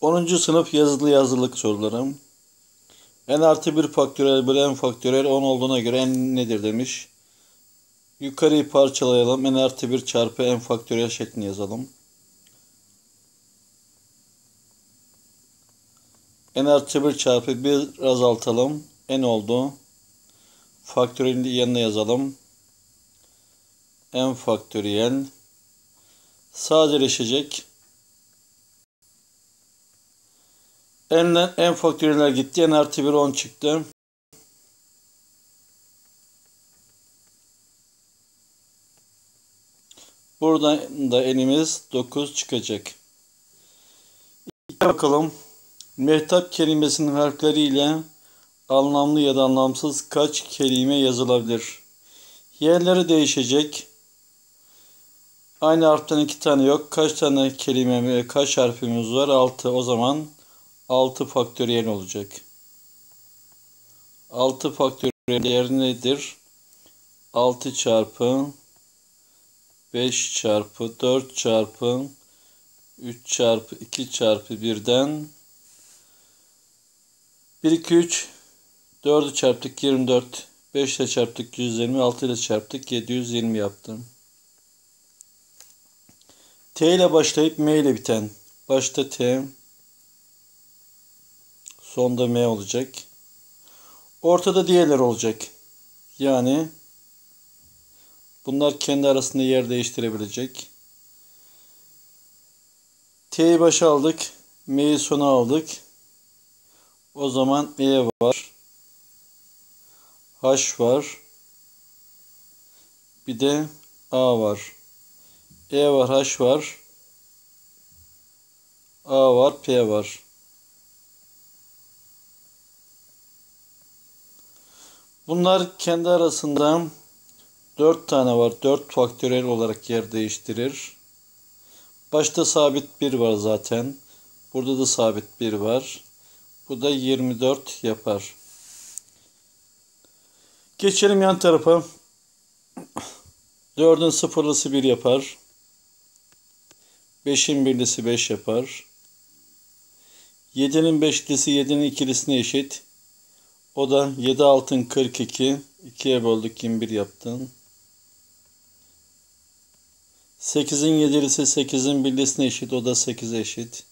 10. sınıf yazılı yazılılık soruları. n artı 1 faktörel bölü n faktörel 10 olduğuna göre n nedir demiş. Yukarıyı parçalayalım. n artı 1 çarpı n faktörel şeklini yazalım. n artı 1 çarpı 1 azaltalım. n oldu. Faktörelin yanına yazalım. n faktöriyel sadeleşecek. N'den n faktöriyeller gitti. N artı 1 10 çıktı. Buradan da enimiz 9 çıkacak. İlk bakalım. Mehtap kelimesinin harfleriyle anlamlı ya da anlamsız kaç kelime yazılabilir? Yerleri değişecek. Aynı harften iki tane yok. Kaç tane kelime, kaç harfimiz var? 6. O zaman 6 faktöriyel olacak. 6 faktöriyel değeri nedir? 6 çarpı 5 çarpı 4 çarpı 3 çarpı 2 çarpı 1'den 1 2 3 4'ü çarptık 24 5 ile çarptık 120 6 ile çarptık 720 yaptım. T ile başlayıp M ile biten başta T sonda M olacak. Ortada diğerler olacak. Yani bunlar kendi arasında yer değiştirebilecek. T'yi başa aldık. M'yi sona aldık. O zaman E var. H var. Bir de A var. E var, H var. A var, P var. Bunlar kendi arasında 4 tane var. 4 faktörel olarak yer değiştirir. Başta sabit 1 var zaten. Burada da sabit 1 var. Bu da 24 yapar. Geçelim yan tarafa. 4'ün sıfırlısı 1 yapar. 5'in birlisi 5 yapar. 7'nin beşlisi 7'nin ikilisine eşit. O da 7 altın 42. 2'ye böldük 21 yaptın. 8'in yedilisi 8'in birlisine eşit. O da 8'e eşit.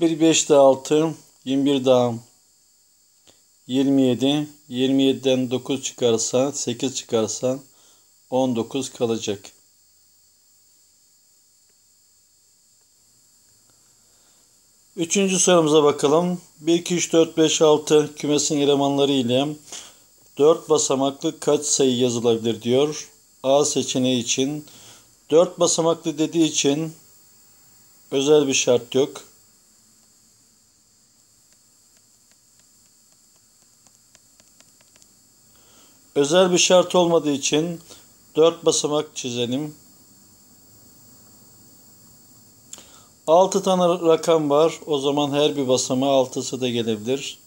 Bir 5 daha 6. 21 daha 27. 27'den 9 çıkarsa 8 çıkarsa 19 kalacak. Üçüncü sorumuza bakalım. 1, 2, 3, 4, 5, 6 kümesin elemanları ile 4 basamaklı kaç sayı yazılabilir diyor. A seçeneği için 4 basamaklı dediği için özel bir şart yok. Özel bir şart olmadığı için 4 basamak çizelim. 6 tane rakam var. O zaman her bir basamağa 6'sı da gelebilir.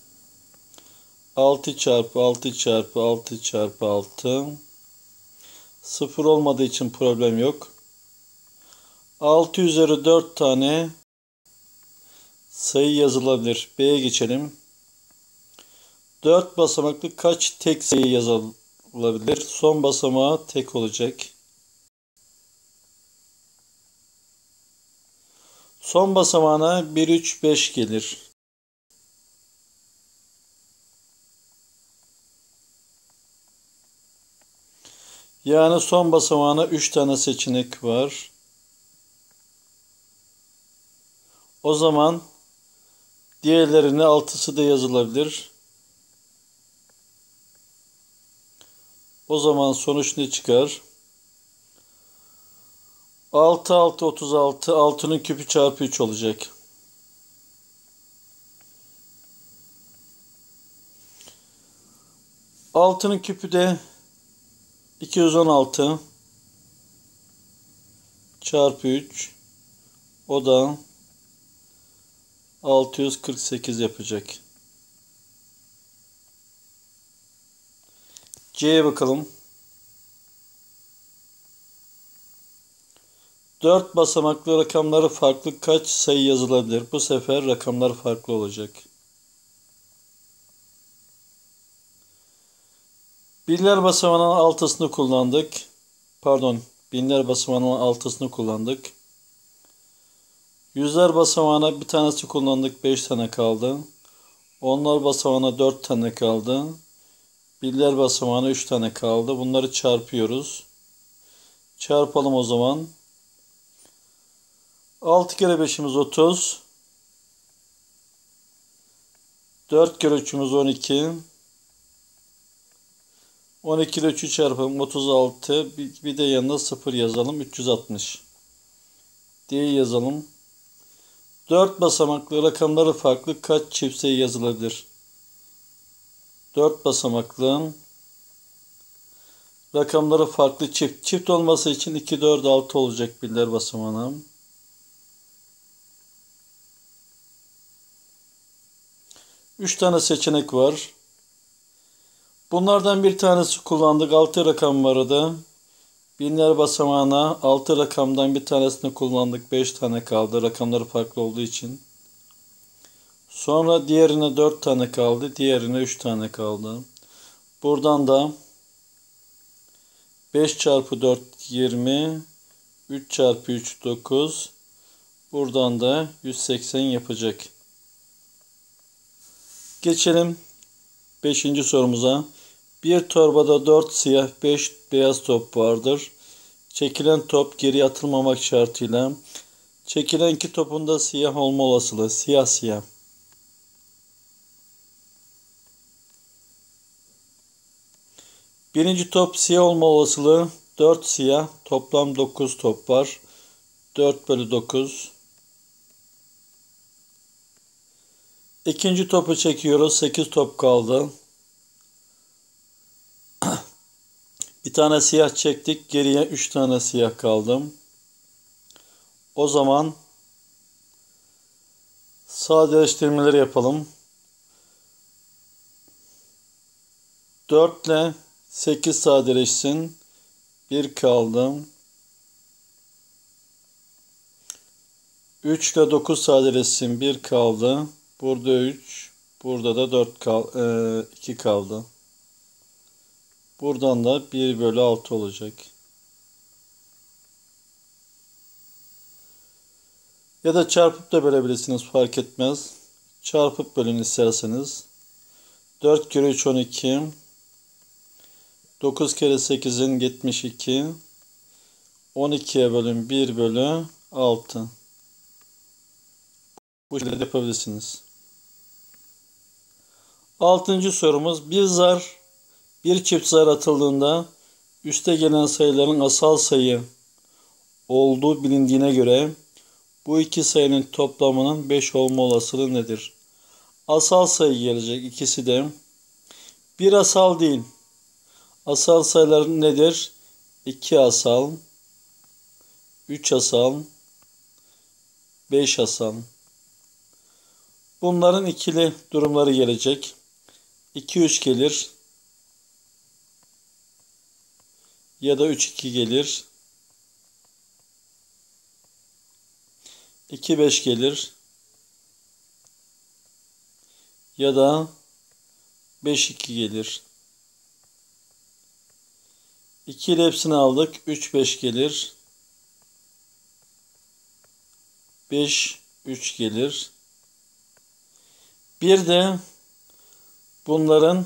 6 çarpı 6 çarpı 6 çarpı 6. 0 olmadığı için problem yok. 6 üzeri 4 tane sayı yazılabilir. B'ye geçelim. 4 basamaklı kaç tek sayı yazılabilir? Son basamağı tek olacak. Son basamağına 1, 3, 5 gelir. Yani son basamağına 3 tane seçenek var. O zaman diğerlerine altısı da yazılabilir. O zaman sonuç ne çıkar? 6 6 36 6'nın küpü çarpı 3 olacak. Altının küpü de 216 çarpı 3 o da 648 yapacak. C'ye bakalım. 4 basamaklı rakamları farklı kaç sayı yazılabilir? Bu sefer rakamlar farklı olacak. Binler basamağının altısını kullandık. Pardon, binler basamağının altısını kullandık. Yüzler basamağına bir tanesi kullandık. 5 tane kaldı. Onlar basamağına 4 tane kaldı. Binler basamağına 3 tane kaldı. Bunları çarpıyoruz. Çarpalım o zaman. 6 kere 5'imiz 30. 4 kere 3'ümüz 12. 12 ile 3'ü çarpalım 36. Bir, bir de yanına 0 yazalım. 360 diye yazalım. 4 basamaklı rakamları farklı kaç çift sayı yazılabilir? 4 basamaklı rakamları farklı çift. Çift olması için 2, 4, 6 olacak birler basamağına. Üç tane seçenek var. Bunlardan bir tanesi kullandık. 6 rakam vardı. Binler basamağına 6 rakamdan bir tanesini kullandık. 5 tane kaldı. Rakamları farklı olduğu için. Sonra diğerine 4 tane kaldı. Diğerine 3 tane kaldı. Buradan da 5 çarpı 4 20 3 çarpı 3 9 Buradan da 180 yapacak. Geçelim 5. sorumuza. Bir torbada 4 siyah 5 beyaz top vardır. Çekilen top geri atılmamak şartıyla çekilen iki topun da siyah olma olasılığı siyah siyah. Birinci top siyah olma olasılığı 4 siyah toplam 9 top var. 4 bölü 9. İkinci topu çekiyoruz. 8 top kaldı. Bir tane siyah çektik. Geriye 3 tane siyah kaldım. O zaman sadeleştirmeleri yapalım. 4 ile 8 sadeleşsin. 1 kaldım. 3 ile 9 sadeleşsin. 1 kaldı. Burada 3. Burada da 4 kal e, 2 kaldı. Buradan da 1 bölü 6 olacak. Ya da çarpıp da bölebilirsiniz fark etmez. Çarpıp bölün isterseniz. 4 kere 3 12. 9 kere 8'in 72. 12'ye bölün 1 bölü 6. Bu şekilde yapabilirsiniz. Altıncı sorumuz bir zar bir çift zar atıldığında üste gelen sayıların asal sayı olduğu bilindiğine göre bu iki sayının toplamının 5 olma olasılığı nedir? Asal sayı gelecek ikisi de. Bir asal değil. Asal sayılar nedir? 2 asal, 3 asal, 5 asal. Bunların ikili durumları gelecek. 2 3 gelir. Ya da 3 2 gelir. 2 5 gelir. Ya da 5 2 gelir. 2 ile hepsini aldık. 3 5 gelir. 5 3 gelir. Bir de bunların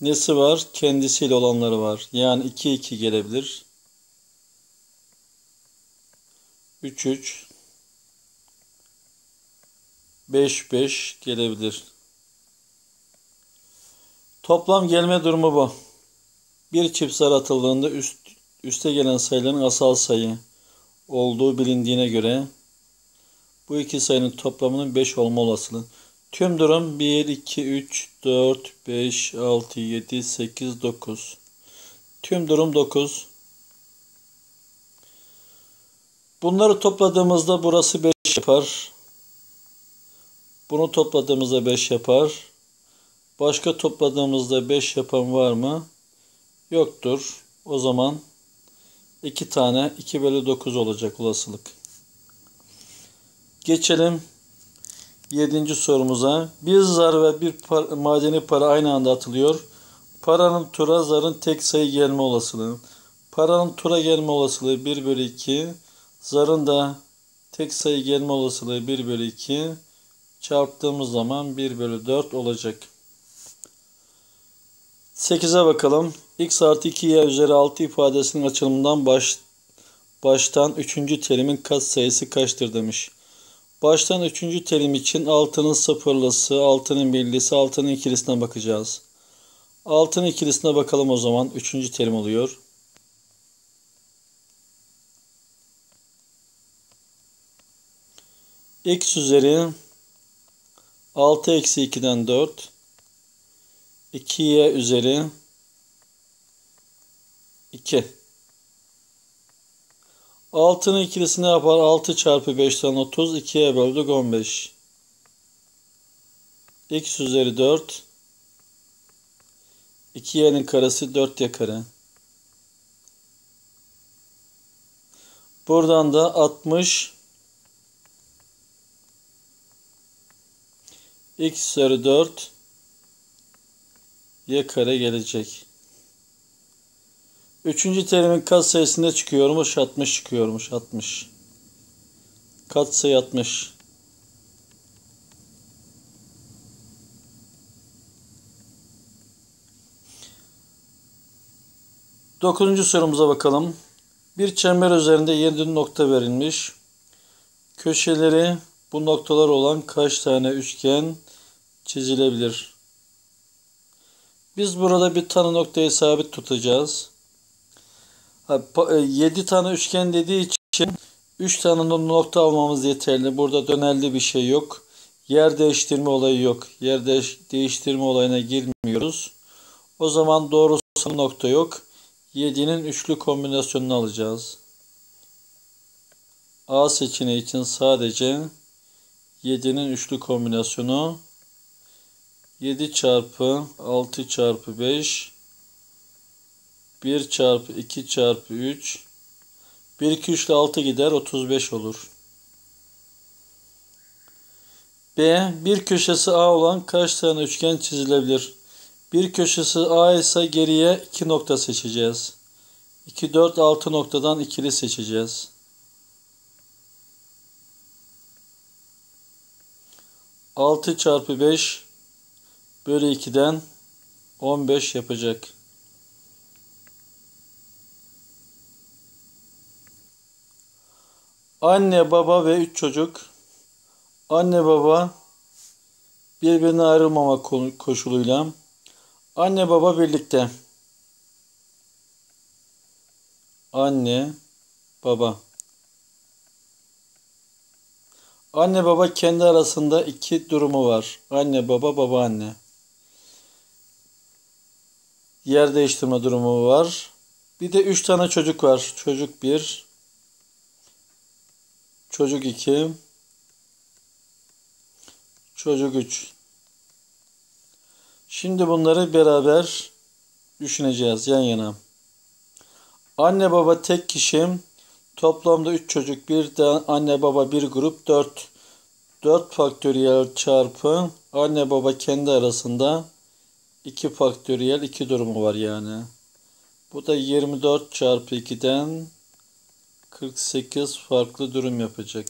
nesi var? Kendisiyle olanları var. Yani 2 2 gelebilir. 3 3 5 5 gelebilir. Toplam gelme durumu bu. Bir çift sayı atıldığında üst, üste gelen sayıların asal sayı olduğu bilindiğine göre bu iki sayının toplamının 5 olma olasılığı. Tüm durum 1, 2, 3, 4, 5, 6, 7, 8, 9. Tüm durum 9. Bunları topladığımızda burası 5 yapar. Bunu topladığımızda 5 yapar. Başka topladığımızda 5 yapan var mı? Yoktur. O zaman 2 tane 2 bölü 9 olacak olasılık. Geçelim 7. sorumuza. Bir zar ve bir par madeni para aynı anda atılıyor. Paranın tura zarın tek sayı gelme olasılığı. Paranın tura gelme olasılığı 1 bölü 2. Zarın da tek sayı gelme olasılığı 1 bölü 2. Çarptığımız zaman 1 bölü 4 olacak. 8'e bakalım. x artı 2y üzeri 6 ifadesinin açılımından baş, baştan 3. terimin kat sayısı kaçtır demiş. Baştan 3. terim için 6'nın sıfırlısı, 6'nın birlisi, 6'nın ikilisine bakacağız. 6'nın ikilisine bakalım o zaman. 3. terim oluyor. x üzeri 6 eksi 2'den 4 2y üzeri 2 6'nın ikilisi ne yapar? 6 çarpı 5'ten 30 2'ye böldük 15 x üzeri 4 2y'nin karesi 4y kare. Buradan da 60 x üzeri 4 y kare gelecek. Üçüncü terimin kat sayısında çıkıyormuş? 60 çıkıyormuş. 60. Kat sayı 60. Dokuzuncu sorumuza bakalım. Bir çember üzerinde 7 nokta verilmiş. Köşeleri bu noktalar olan kaç tane üçgen çizilebilir? Biz burada bir tane noktayı sabit tutacağız. 7 e, tane üçgen dediği için 3 tane nokta almamız yeterli. Burada dönerli bir şey yok. Yer değiştirme olayı yok. Yer değiştirme olayına girmiyoruz. O zaman doğrusu nokta yok. 7'nin üçlü kombinasyonunu alacağız. A seçeneği için sadece 7'nin üçlü kombinasyonu 7 çarpı 6 çarpı 5 1 çarpı 2 çarpı 3 1 2 3 ile 6 gider 35 olur. B. Bir köşesi A olan kaç tane üçgen çizilebilir? Bir köşesi A ise geriye 2 nokta seçeceğiz. 2, 4, 6 noktadan ikili seçeceğiz. 6 çarpı 5 bölü 2'den 15 yapacak. Anne, baba ve üç çocuk. Anne, baba birbirine ayrılmama koşuluyla. Anne, baba birlikte. Anne, baba. Anne baba kendi arasında iki durumu var. Anne baba baba anne. Yer değiştirme durumu var. Bir de üç tane çocuk var. Çocuk bir. Çocuk iki. Çocuk üç. Şimdi bunları beraber düşüneceğiz yan yana. Anne baba tek kişi Toplamda 3 çocuk, bir de anne baba bir grup 4. 4 faktöriyel çarpı anne baba kendi arasında 2 faktöriyel 2 durumu var yani. Bu da 24 çarpı 2'den 48 farklı durum yapacak.